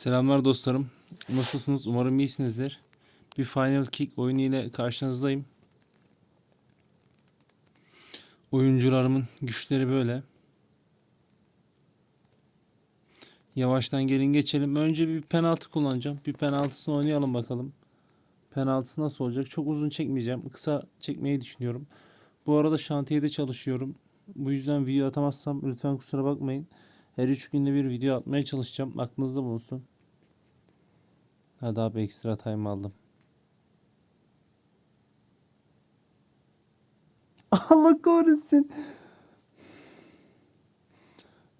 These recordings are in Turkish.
Selamlar dostlarım. Nasılsınız? Umarım iyisinizdir. Bir Final Kick oyunu ile karşınızdayım. Oyuncularımın güçleri böyle. Yavaştan gelin geçelim. Önce bir penaltı kullanacağım. Bir penaltısını oynayalım bakalım. Penaltı nasıl olacak? Çok uzun çekmeyeceğim. Kısa çekmeyi düşünüyorum. Bu arada şantiyede çalışıyorum. Bu yüzden video atamazsam lütfen kusura bakmayın. Her üç günde bir video atmaya çalışacağım. Aklınızda bulunsun. Hadi abi ekstra time aldım. Allah kahretsin.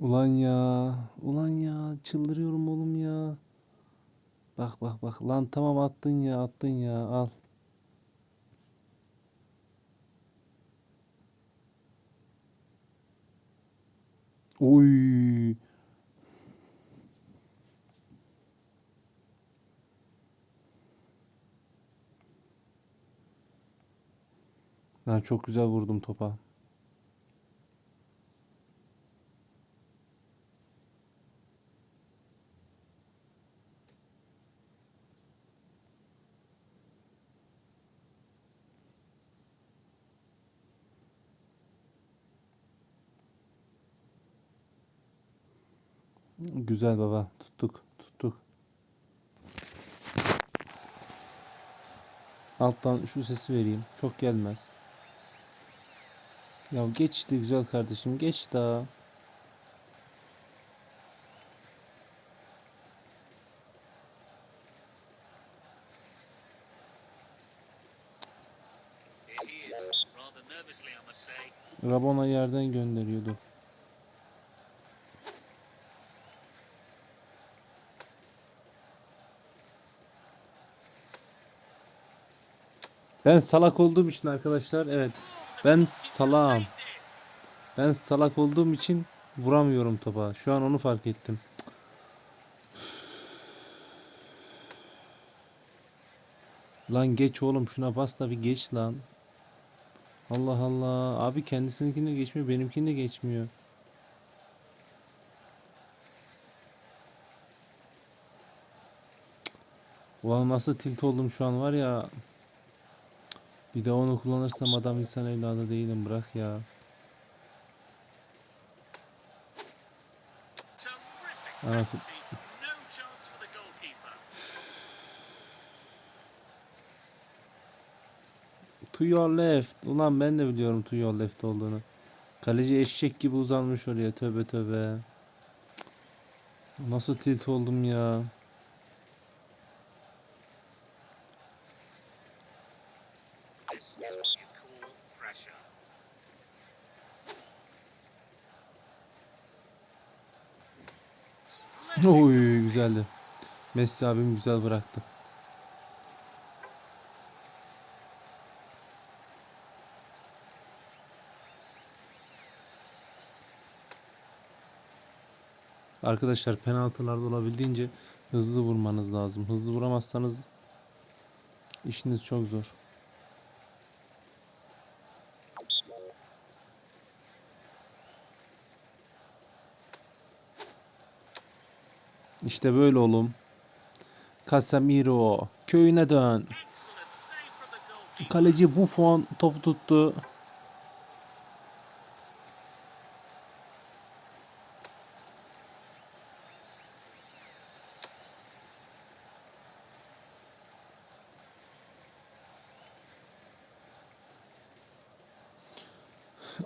Ulan ya. Ulan ya. Çıldırıyorum oğlum ya. Bak bak bak. Lan tamam attın ya attın ya. Al. Oy. Ben çok güzel vurdum topa. Güzel baba. Tuttuk. Tuttuk. Alttan şu sesi vereyim. Çok gelmez. Ya geçti güzel kardeşim. Geç daha. Rabona yerden gönderiyordu. Ben salak olduğum için arkadaşlar evet. Ben salağım. Ben salak olduğum için vuramıyorum topa. Şu an onu fark ettim. Lan geç oğlum şuna bas da bir geç lan. Allah Allah. Abi kendisininkini geçmiyor. Benimkini de geçmiyor. Ulan nasıl tilt oldum şu an var ya. Bir de onu kullanırsam adam insan evladı değilim. Bırak ya. Anası-. To your left. Ulan ben de biliyorum to your left olduğunu. Kaleci eşek gibi uzanmış oraya. Tövbe tövbe. Nasıl tilt oldum ya. This is what you call pressure. Oy güzeldi. Messi abim güzel bıraktı. Arkadaşlar penaltılarda olabildiğince hızlı vurmanız lazım. Hızlı vuramazsanız işiniz çok zor. İşte böyle oğlum. Casemiro köyüne dön. Kaleci Buffon topu tuttu.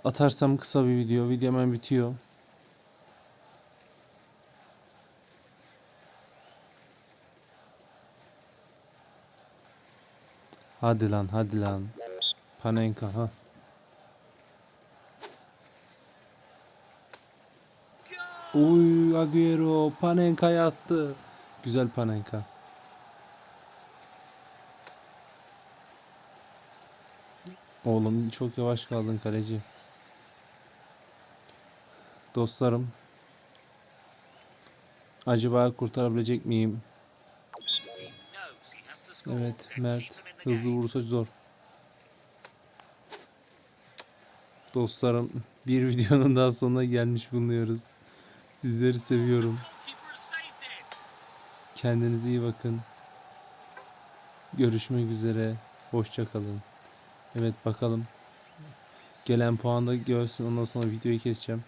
Atarsam kısa bir video. Video hemen bitiyor. Hadi lan hadi lan. Panenka ha. Uy Agüero Panenka'ya attı. Güzel Panenka. Oğlum çok yavaş kaldın kaleci. Dostlarım. Acaba kurtarabilecek miyim? Evet Mert hızlı vurursa zor. Dostlarım bir videonun daha sonuna gelmiş bulunuyoruz. Sizleri seviyorum. Kendinize iyi bakın. Görüşmek üzere. Hoşça kalın. Evet bakalım. Gelen puan da görsün. Ondan sonra videoyu keseceğim.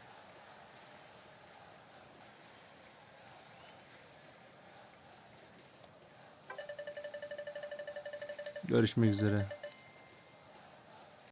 Görüşmek üzere.